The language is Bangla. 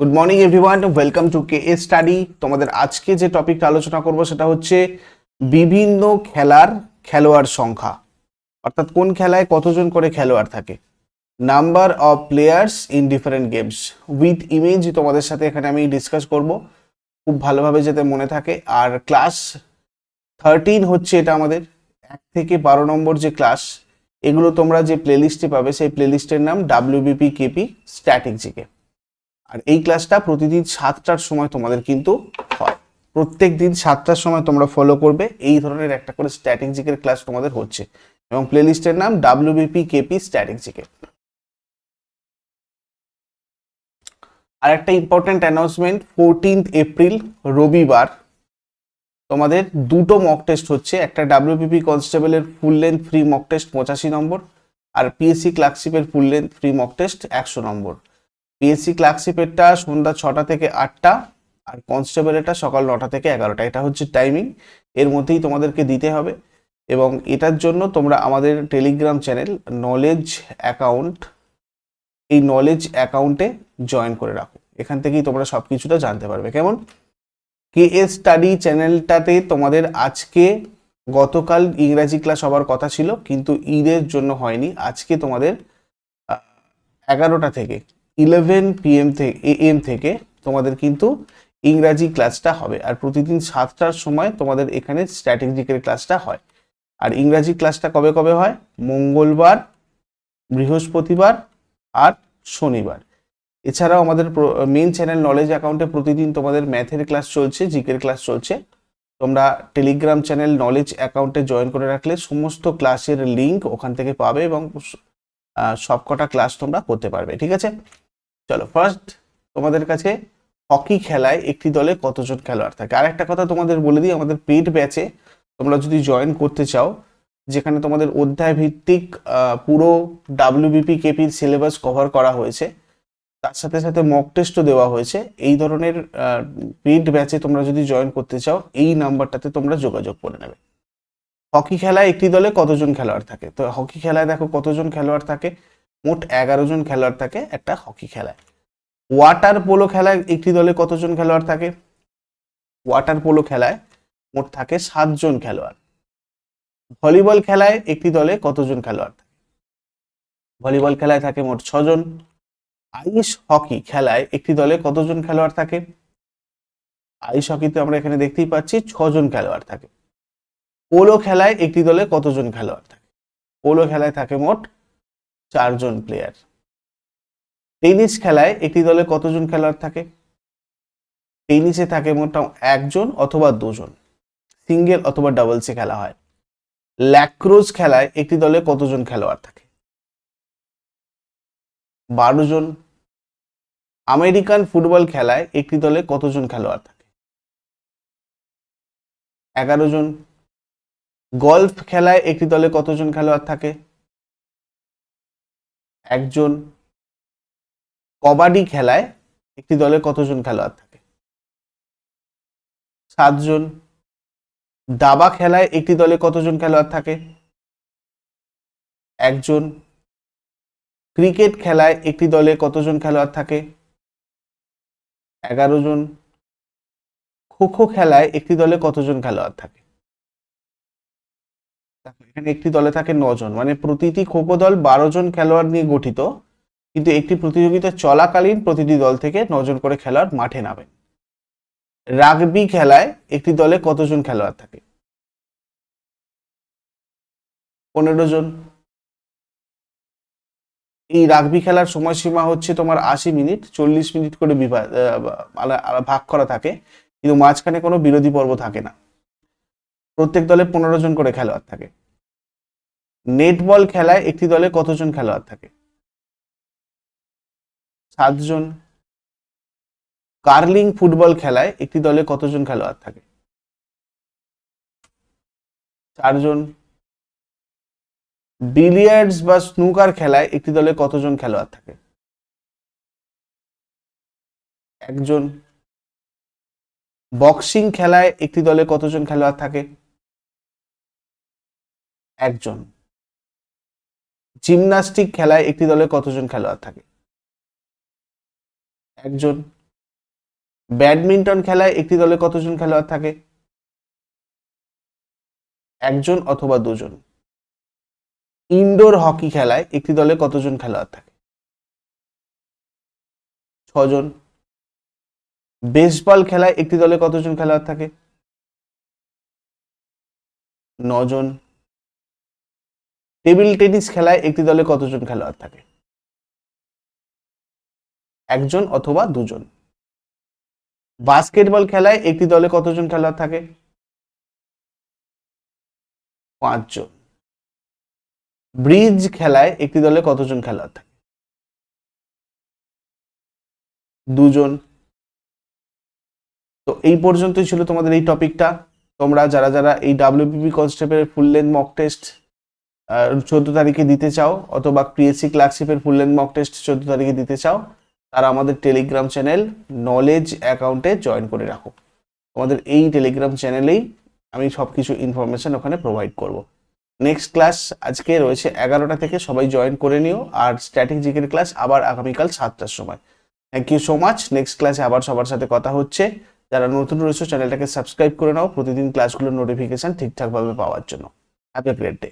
Good morning everyone welcome to K A study তোমাদের আজকে যে টপিকটা আলোচনা করব সেটা হচ্ছে বিভিন্ন খেলার খেলোয়াড় সংখ্যা। অর্থাৎ কোন খেলায় কতজন করে খেলোয়াড় থাকে? Number of players in different games with image তোমাদের সাথে এখানে আমি ডিসকাস করব। খুব ভালোভাবে যাতে মনে থাকে। আর ক্লাস থার্টিন হচ্ছে এটা আমাদের। এক থেকে বারো নম্বর যে ক্লাস এগুলো তোমরা যে প্লেলিস্টে পাবে, সেই প্লেলিস্টের নাম ডাব্লিউবিপি কেপি স্ট্যাটিক জিকে আর এই ক্লাসটা প্রতিদিন সাতটার সময় তোমাদের কিন্তু হয়। প্রত্যেক দিন সাতটার সময় তোমরা ফলো করবে। এই ধরনের একটা করে স্ট্যাটিক জিকের ক্লাস তোমাদের হচ্ছে। এবং প্লেলিস্টের নাম ডাব্লিউবিপি কেপি স্ট্যাটিক জিকে আর একটা ইম্পর্টেন্ট অ্যানাউন্সমেন্ট ফোরটিন্থ এপ্রিল রবিবার, তোমাদের দুটো মক টেস্ট হচ্ছে। একটা ডাব্লিউবিপি কনস্টেবলের full length free mock test পঁচাশি নম্বর, আর PSC ক্লার্কশিপের full length free mock test একশো নম্বর। পিএসসি ক্লার্কশিপেরটা সন্ধ্যা ছটা থেকে আটটা আর কনস্টেবলেরটা সকাল নটা থেকে এগারোটা। এটা হচ্ছে টাইমিং এর মধ্যেই তোমাদেরকে দিতে হবে এবং এটার জন্য তোমরা আমাদের টেলিগ্রাম চ্যানেল নলেজ অ্যাকাউন্ট এই নলেজ অ্যাকাউন্টে জয়েন করে রাখো। এখান থেকেই তোমরা সব কিছুটা জানতে পারবে। কেমন? কে এস স্টাডি চ্যানেলটাতে তোমাদের আজকে গতকাল ইংরাজি ক্লাস হওয়ার কথা ছিল, কিন্তু ঈদের জন্য হয়নি। আজকে তোমাদের এগারোটা থেকে ইলেভেন পিএম থেকে এএম থেকে তোমাদের কিন্তু ইংরাজি ক্লাসটা হবে। আর প্রতিদিন সাতটার সময় তোমাদের এখানে স্ট্র্যাটেজিকের ক্লাসটা হয়। আর ইংরাজি ক্লাসটা কবে কবে হয়? মঙ্গলবার, বৃহস্পতিবার আর শনিবার। এছাড়াও আমাদের মেন চ্যানেল নলেজ অ্যাকাউন্টে প্রতিদিন তোমাদের ম্যাথের ক্লাস চলছে, জিকের ক্লাস চলছে। তোমরা টেলিগ্রাম চ্যানেল নলেজ অ্যাকাউন্টে জয়েন করে রাখলে সমস্ত ক্লাসের লিঙ্ক ওখান থেকে পাবে এবং সবকটা ক্লাস তোমরা করতে পারবে, ঠিক আছে? চলো ফার্স্ট তোমাদের কাছে হকি খেলায় একটি দলে কতজন খেলোয়াড় থাকে? আর একটা কথা তোমাদের বলে দিই, আমাদের পেড ব্যাচে তোমরা যদি জয়েন করতে চাও, যেখানে তোমাদের অধ্যায় ভিত্তিক পুরো ডাব্লিউবিপি কেপির সিলেবাস কভার করা হয়েছে, তার সাথে সাথে মক টেস্টও দেওয়া হয়েছে, এই ধরনের পেড ব্যাচে তোমরা যদি জয়েন করতে চাও, এই নাম্বারটাতে তোমরা যোগাযোগ করে নেবে। হকি খেলায় একটি দলে কতজন খেলোয়াড় থাকে? তো হকি খেলায় দেখো কতজন খেলোয়াড় থাকে? মোট এগারো জন খেলোয়াড় থাকে একটা হকি খেলায়। ওয়াটার পোলো খেলায় একটি দলে কতজন খেলোয়াড় থাকে? ওয়াটার পোলো খেলায় মোট থাকে সাতজন খেলোয়াড়। ভলিবল খেলায় একটি দলে কতজন খেলোয়াড় থাকে? ভলিবল খেলায় থাকে মোট ছজন। আইস হকি খেলায় একটি দলে কতজন খেলোয়াড় থাকে? আইস হকিতে আমরা এখানে দেখতেই পাচ্ছি ছজন খেলোয়াড় থাকে। পোলো খেলায় একটি দলে কতজন খেলোয়াড় থাকে? পোলো খেলায় থাকে মোট চারজন প্লেয়ার টেনিস খেলায় একটি দলে কতজন খেলোয়াড় থাকে? টেনিসে থাকে মোট একজন অথবা দুজন। সিঙ্গেল অথবা ডাবলসে খেলা হয়। ল্যাক্রোজ খেলায় একটি দলে কতজন খেলোয়াড় থাকে? বারো জন আমেরিকান ফুটবল খেলায় একটি দলে কতজন খেলোয়াড় থাকে? এগারো জন গলফ খেলায় একটি দলে কতজন খেলোয়াড় থাকে? একজন কবাডি খেলায় একটি দলে কতজন খেলোয়াড় থাকে? সাতজন। দাবা খেলায় একটি দলে কতজন খেলোয়াড় থাকে? একজন। ক্রিকেট খেলায় একটি দলে কতজন খেলোয়াড় থাকে? এগারো জন। খো খো খেলায় একটি দলে কতজন খেলোয়াড় থাকে? এখানে একটি দলে থাকে নজন। মানে প্রতিটি খোখো দল বারো জন খেলোয়াড় নিয়ে গঠিত। কিন্তু একটি প্রতিযোগিতা চলাকালীন প্রতিটি দল থেকে নজন করে খেলোয়াড় মাঠে নামেন। রাগবি খেলায় একটি দলে কতজন খেলোয়াড় থাকে? পনেরো জন। এই রাগবি খেলার সময়সীমা হচ্ছে তোমার আশি মিনিট, চল্লিশ মিনিট করে বিভাগ আলা- ভাগ করা থাকে। কিন্তু মাঝখানে কোনো বিরোধী পর্ব থাকে না। প্রত্যেক দলে পনেরো জন করে খেলোয়াড় থাকে। নেটবল খেলায় একটি দলে কতজন খেলোয়াড় থাকে? সাতজন। কার্লিং ফুটবল খেলায় একটি দলে কতজন খেলোয়াড় থাকে? চারজন। বিলিয়ার্ডস বা স্নুকার খেলায় একটি দলে কতজন খেলোয়াড় থাকে? একজন। বক্সিং খেলায় একটি দলে কতজন খেলোয়াড় থাকে? একজন। জিমনাস্টিক খেলায় একটি দলে কতজন খেলোয়াড় থাকে? একজন। ব্যাডমিন্টন খেলায় একটি দলে কতজন খেলোয়াড় থাকে? একজন অথবা দুজন। ইনডোর হকি খেলায় একটি দলে কতজন খেলোয়াড় থাকে? ছজন। বেসবল খেলায় একটি দলে কতজন খেলোয়াড় থাকে? নজন। টেবিল টেনিস খেলায় একটি দলে কতজন খেলোয়াড় থাকে? একজন অথবা দুজন। বাস্কেটবল খেলায় একটি দলে কতজন খেলোয়াড় থাকে? পাঁচজন। ব্রিজ খেলায় একটি দলে কতজন খেলোয়াড় থাকে? দুজন। তো এই পর্যন্তই ছিল তোমাদের এই টপিকটা। তোমরা যারা যারা এই ডাব্লিউপিপি কনস্টেবলের ফুল লেন্থ মক টেস্ট চোদ্দ তারিখে দিতে চাও অথবা পিএসসি ক্লার্কশিপের ফুল লেন্থ মক টেস্ট চোদ্দ তারিখে দিতে চাও, তারা আমাদের টেলিগ্রাম চ্যানেল নলেজ অ্যাকাউন্টে জয়েন করে রাখো। তোমাদের এই টেলিগ্রাম চ্যানেলেই আমি সব কিছু ইনফরমেশন ওখানে প্রোভাইড করব। নেক্সট ক্লাস আজকে রয়েছে এগারোটা থেকে সবাই জয়েন করে নিও আর স্ট্যাটিক জিকের ক্লাস আবার আগামীকাল সাতটার সময়। Thank you so much next ক্লাসে আবার সবার সাথে কথা হচ্ছে। যারা নতুন রয়েছে চ্যানেলটাকে সাবস্ক্রাইব করে নাও। প্রতিদিন ক্লাসগুলোর নোটিফিকেশন ঠিকঠাকভাবে পাওয়ার জন্য। Have a great day